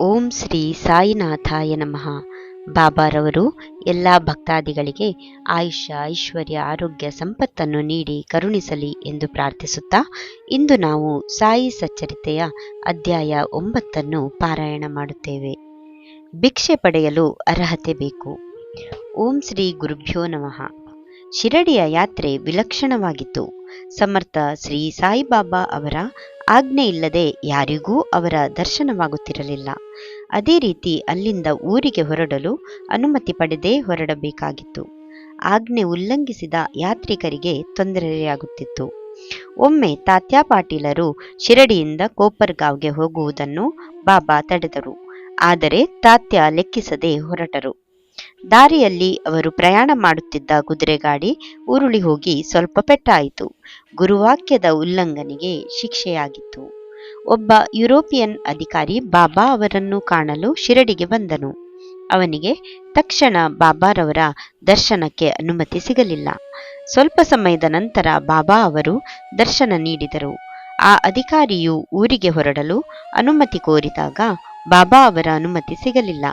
ಓಂ ಶ್ರೀ ಸಾಯಿನಾಥಾಯ ನಮಃ. ಬಾಬಾರವರು ಎಲ್ಲ ಭಕ್ತಾದಿಗಳಿಗೆ ಆಯುಷ್ಯ, ಐಶ್ವರ್ಯ, ಆರೋಗ್ಯ, ಸಂಪತ್ತನ್ನು ನೀಡಿ ಕರುಣಿಸಲಿ ಎಂದು ಪ್ರಾರ್ಥಿಸುತ್ತಾ ಇಂದು ನಾವು ಸಾಯಿ ಸಚ್ಚರಿತೆಯ ಅಧ್ಯಾಯ ಒಂಬತ್ತನ್ನು ಪಾರಾಯಣ ಮಾಡುತ್ತೇವೆ. ಭಿಕ್ಷೆ ಪಡೆಯಲು ಅರ್ಹತೆ ಬೇಕು. ಓಂ ಶ್ರೀ ಗುರುಭ್ಯೋ ನಮಃ. ಶಿರಡಿಯ ಯಾತ್ರೆ ವಿಲಕ್ಷಣವಾಗಿತ್ತು. ಸಮರ್ಥ ಶ್ರೀ ಸಾಯಿಬಾಬಾ ಅವರ ಆಜ್ಞೆ ಇಲ್ಲದೆ ಯಾರಿಗೂ ಅವರ ದರ್ಶನವಾಗುತ್ತಿರಲಿಲ್ಲ. ಅದೇ ರೀತಿ ಅಲ್ಲಿಂದ ಊರಿಗೆ ಹೊರಡಲು ಅನುಮತಿ ಪಡೆದೇ ಹೊರಡಬೇಕಾಗಿತ್ತು. ಆಜ್ಞೆ ಉಲ್ಲಂಘಿಸಿದ ಯಾತ್ರಿಕರಿಗೆ ತೊಂದರೆಯಾಗುತ್ತಿತ್ತು. ಒಮ್ಮೆ ತಾತ್ಯಾ ಪಾಟೀಲರು ಶಿರಡಿಯಿಂದ ಕೋಪರ್ಗಾವ್ಗೆ ಹೋಗುವುದನ್ನು ಬಾಬಾ ತಡೆದರು. ಆದರೆ ತಾತ್ಯ ಲೆಕ್ಕಿಸದೆ ಹೊರಟರು. ದಾರಿಯಲ್ಲಿ ಅವರು ಪ್ರಯಾಣ ಮಾಡುತ್ತಿದ್ದ ಕುದುರೆಗಾಡಿ ಉರುಳಿ ಹೋಗಿ ಸ್ವಲ್ಪ ಪೆಟ್ಟಾಯಿತು. ಗುರುವಾಕ್ಯದ ಉಲ್ಲಂಘನೆಗೆ ಶಿಕ್ಷೆಯಾಗಿತ್ತು. ಒಬ್ಬ ಯುರೋಪಿಯನ್ ಅಧಿಕಾರಿ ಬಾಬಾ ಅವರನ್ನು ಕಾಣಲು ಶಿರಡಿಗೆ ಬಂದನು. ಅವನಿಗೆ ತಕ್ಷಣ ಬಾಬಾರವರ ದರ್ಶನಕ್ಕೆ ಅನುಮತಿ ಸಿಗಲಿಲ್ಲ. ಸ್ವಲ್ಪ ಸಮಯದ ನಂತರ ಬಾಬಾ ಅವರು ದರ್ಶನ ನೀಡಿದರು. ಆ ಅಧಿಕಾರಿಯು ಊರಿಗೆ ಹೊರಡಲು ಅನುಮತಿ ಕೋರಿದಾಗ ಬಾಬಾ ಅವರ ಅನುಮತಿ ಸಿಗಲಿಲ್ಲ.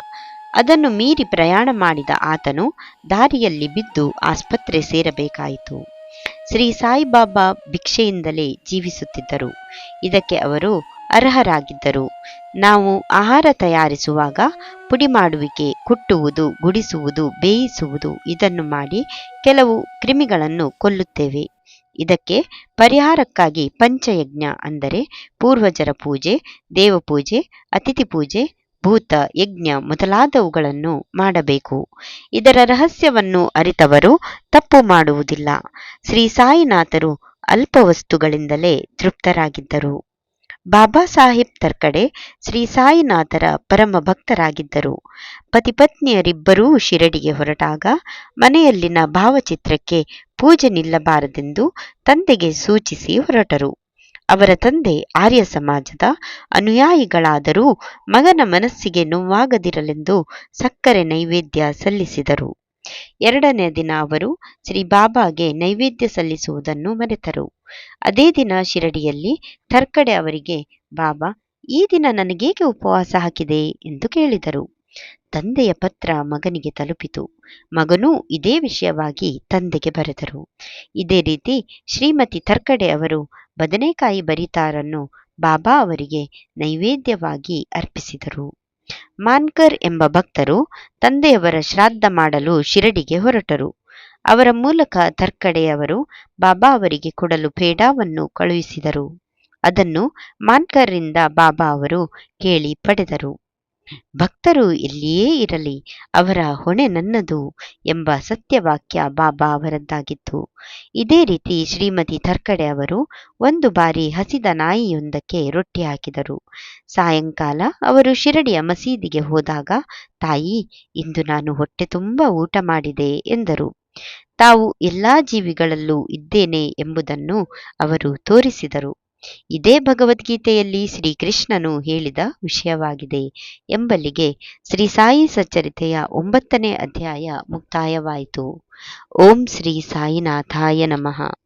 ಅದನ್ನು ಮೀರಿ ಪ್ರಯಾಣ ಮಾಡಿದ ಆತನು ದಾರಿಯಲ್ಲಿ ಬಿದ್ದು ಆಸ್ಪತ್ರೆ ಸೇರಬೇಕಾಯಿತು. ಶ್ರೀ ಸಾಯಿಬಾಬಾ ಭಿಕ್ಷೆಯಿಂದಲೇ ಜೀವಿಸುತ್ತಿದ್ದರು. ಇದಕ್ಕೆ ಅವರು ಅರ್ಹರಾಗಿದ್ದರು. ನಾವು ಆಹಾರ ತಯಾರಿಸುವಾಗ ಪುಡಿ ಮಾಡುವಿಕೆ, ಕುಟ್ಟುವುದು, ಗುಡಿಸುವುದು, ಬೇಯಿಸುವುದು ಇದನ್ನು ಮಾಡಿ ಕೆಲವು ಕ್ರಿಮಿಗಳನ್ನು ಕೊಲ್ಲುತ್ತೇವೆ. ಇದಕ್ಕೆ ಪರಿಹಾರಕ್ಕಾಗಿ ಪಂಚಯಜ್ಞ ಅಂದರೆ ಪೂರ್ವಜರ ಪೂಜೆ, ದೇವಪೂಜೆ, ಅತಿಥಿ ಪೂಜೆ ಭೂತ ಯಜ್ಞ ಮೊದಲಾದವುಗಳನ್ನು ಮಾಡಬೇಕು. ಇದರ ರಹಸ್ಯವನ್ನು ಅರಿತವರು ತಪ್ಪು ಮಾಡುವುದಿಲ್ಲ. ಶ್ರೀ ಸಾಯಿನಾಥರು ಅಲ್ಪ ವಸ್ತುಗಳಿಂದಲೇ ತೃಪ್ತರಾಗಿದ್ದರು. ಬಾಬಾ ಸಾಹೇಬ್ ತರ್ಕಡೆ ಶ್ರೀ ಸಾಯಿನಾಥರ ಪರಮ ಭಕ್ತರಾಗಿದ್ದರು. ಪತಿಪತ್ನಿಯರಿಬ್ಬರೂ ಶಿರಡಿಗೆ ಹೊರಟಾಗ ಮನೆಯಲ್ಲಿನ ಭಾವಚಿತ್ರಕ್ಕೆ ಪೂಜೆ ನಿಲ್ಲಬಾರದೆಂದು ತಂದೆಗೆ ಸೂಚಿಸಿ ಹೊರಟರು. ಅವರ ತಂದೆ ಆರ್ಯ ಸಮಾಜದ ಅನುಯಾಯಿಗಳಾದರೂ ಮಗನ ಮನಸ್ಸಿಗೆ ನೋವಾಗದಿರಲೆಂದು ಸಕ್ಕರೆ ನೈವೇದ್ಯ ಸಲ್ಲಿಸಿದರು. ಎರಡನೇ ದಿನ ಅವರು ಶ್ರೀ ಬಾಬಾಗೆ ನೈವೇದ್ಯ ಸಲ್ಲಿಸುವುದನ್ನು ಮರೆತರು. ಅದೇ ದಿನ ಶಿರಡಿಯಲ್ಲಿ ತರ್ಕಡೆ ಅವರಿಗೆ, ಬಾಬಾ, ಈ ದಿನ ನನಗೇಕೆ ಉಪವಾಸ ಹಾಕಿದೆ? ಎಂದು ಕೇಳಿದರು. ತಂದೆಯ ಪತ್ರ ಮಗನಿಗೆ ತಲುಪಿತು. ಮಗನೂ ಇದೇ ವಿಷಯವಾಗಿ ತಂದೆಗೆ ಬರೆದರು. ಇದೇ ರೀತಿ ಶ್ರೀಮತಿ ತರ್ಕಡೆ ಅವರು ಬದನೆಕಾಯಿ ಬರಿತಾರನ್ನು ಬಾಬಾ ಅವರಿಗೆ ನೈವೇದ್ಯವಾಗಿ ಅರ್ಪಿಸಿದರು. ಮಾನ್ಕರ್ ಎಂಬ ಭಕ್ತರು ತಂದೆಯವರ ಶ್ರಾದ್ದ ಮಾಡಲು ಶಿರಡಿಗೆ ಹೊರಟರು. ಅವರ ಮೂಲಕ ತರ್ಕಡೆಯವರು ಬಾಬಾ ಅವರಿಗೆ ಕೊಡಲು ಪೇಡಾವನ್ನು ಕಳುಹಿಸಿದರು. ಅದನ್ನು ಮಾನ್ಕರ್ರಿಂದ ಬಾಬಾ ಅವರು ಕೇಳಿ ಪಡೆದರು. ಭಕ್ತರು ಎಲ್ಲಿಯೇ ಇರಲಿ ಅವರ ಹೊಣೆ ನನ್ನದು ಎಂಬ ಸತ್ಯವಾಕ್ಯ ಬಾಬಾ ಅವರದ್ದಾಗಿತ್ತು. ಇದೇ ರೀತಿ ಶ್ರೀಮತಿ ತರ್ಕಡೆ ಅವರು ಒಂದು ಬಾರಿ ಹಸಿದ ನಾಯಿಯೊಂದಕ್ಕೆ ರೊಟ್ಟಿ ಹಾಕಿದರು. ಸಾಯಂಕಾಲ ಅವರು ಶಿರಡಿಯ ಮಸೀದಿಗೆ ಹೋದಾಗ, ತಾಯಿ, ಇಂದು ನಾನು ಹೊಟ್ಟೆ ತುಂಬ ಊಟ ಮಾಡಿದೆ ಎಂದರು. ತಾವು ಎಲ್ಲಾ ಜೀವಿಗಳಲ್ಲೂ ಇದ್ದೇನೆ ಎಂಬುದನ್ನು ಅವರು ತೋರಿಸಿದರು. ಇದೇ ಭಗವದ್ಗೀತೆಯಲ್ಲಿ ಶ್ರೀಕೃಷ್ಣನು ಹೇಳಿದ ವಿಷಯವಾಗಿದೆ ಎಂಬಲ್ಲಿಗೆ ಶ್ರೀ ಸಾಯಿ ಸಚ್ಚರಿತೆಯ ಒಂಬತ್ತನೇ ಅಧ್ಯಾಯ ಮುಕ್ತಾಯವಾಯಿತು. ಓಂ ಶ್ರೀ ಸಾಯಿನಾಥಾಯ ನಮಃ.